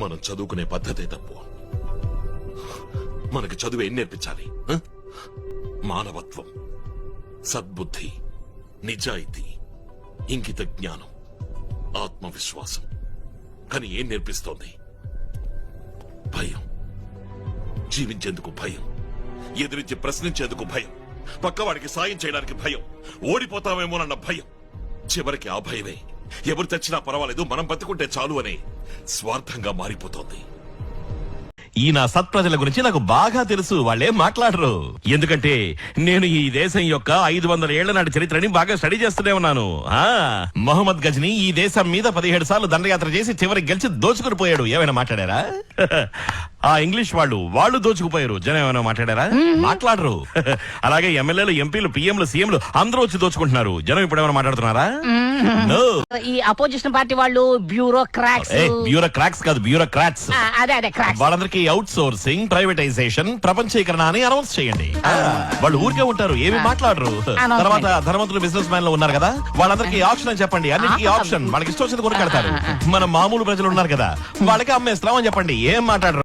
మనం చదువుకునే పద్ధతే తప్పు. మనకి చదువు ఏం నేర్పించాలి? మానవత్వం సద్బుద్ధి నిజాయితీ ఇంకిత జ్ఞానం ఆత్మవిశ్వాసం. కానీ ఏం నేర్పిస్తోంది? భయం. జీవించేందుకు భయం. ఎదిరించి ప్రశ్నించేందుకు భయం. పక్కవాడికి సాయం చేయడానికి భయం. ఓడిపోతామేమోనన్న భయం. చివరికి ఆ భయమే. ఎవరు తెచ్చినా పర్వాలేదు మనం బతుకుంటే చాలు అని స్వార్థంగా మారిపోతోంది. ఈ నా సత్ప్రజల గురించి నాకు బాగా తెలుసు వాళ్ళేం మాట్లాడరు. ఎందుకంటే నేను ఈ దేశం యొక్క ఐదు వందల ఏళ్ళ నాటి చరిత్రని బాగా స్టడీ చేస్తూనే ఉన్నాను. ఆ మహమ్మద్ గజ్ని ఈ దేశం మీద పదిహేడు సార్లు దండయాత్ర చేసి చివరికి గెలిచి దోచుకుని పోయాడు. ఏమైనా మాట్లాడారా? ఆ ఇంగ్లీష్ వాళ్ళు వాళ్ళు దోచుకుపోయారు. జనం ఏమైనా మాట్లాడారా? మాట్లాడరు. అలాగే ఎమ్మెల్యేలు ఎంపీలు పిఎంలు సీఎంలు అందరూ వచ్చి దోచుకుంటున్నారు. జనం ఇప్పుడు ఏమైనా మాట్లాడుతున్నారా. ఈ అపోజిషన్ పార్టీ వాళ్ళు బ్యూరో క్రాక్స్ ఏ బ్యూరోక్రాట్స్ కాదు బ్యూరోక్రాట్స్. అదే అదే క్రాక్స్ వాళ్ళందరికీ అవుట్ సోర్సింగ్ ప్రైవేటైజేషన్ ప్రపంచీకరణ అని అనౌన్స్ చేయండి. వాళ్ళు ఊరికే ఉంటారు ఏమి మాట్లాడరు. తర్వాత ధనవంతులు బిజినెస్ మ్యాన్లో ఉన్నారు కదా వాళ్ళందరికీ ఆప్షన్ అని చెప్పండి. అన్నిటికీ ఆప్షన్ వాళ్ళకి ఇష్టం వచ్చింది కొనుక్కెడతారు మన మామూలు ప్రజలు ఉన్నారు కదా వాళ్ళకి అమ్మేస్తాం అని చెప్పండి. ఏం మాట్లాడరు?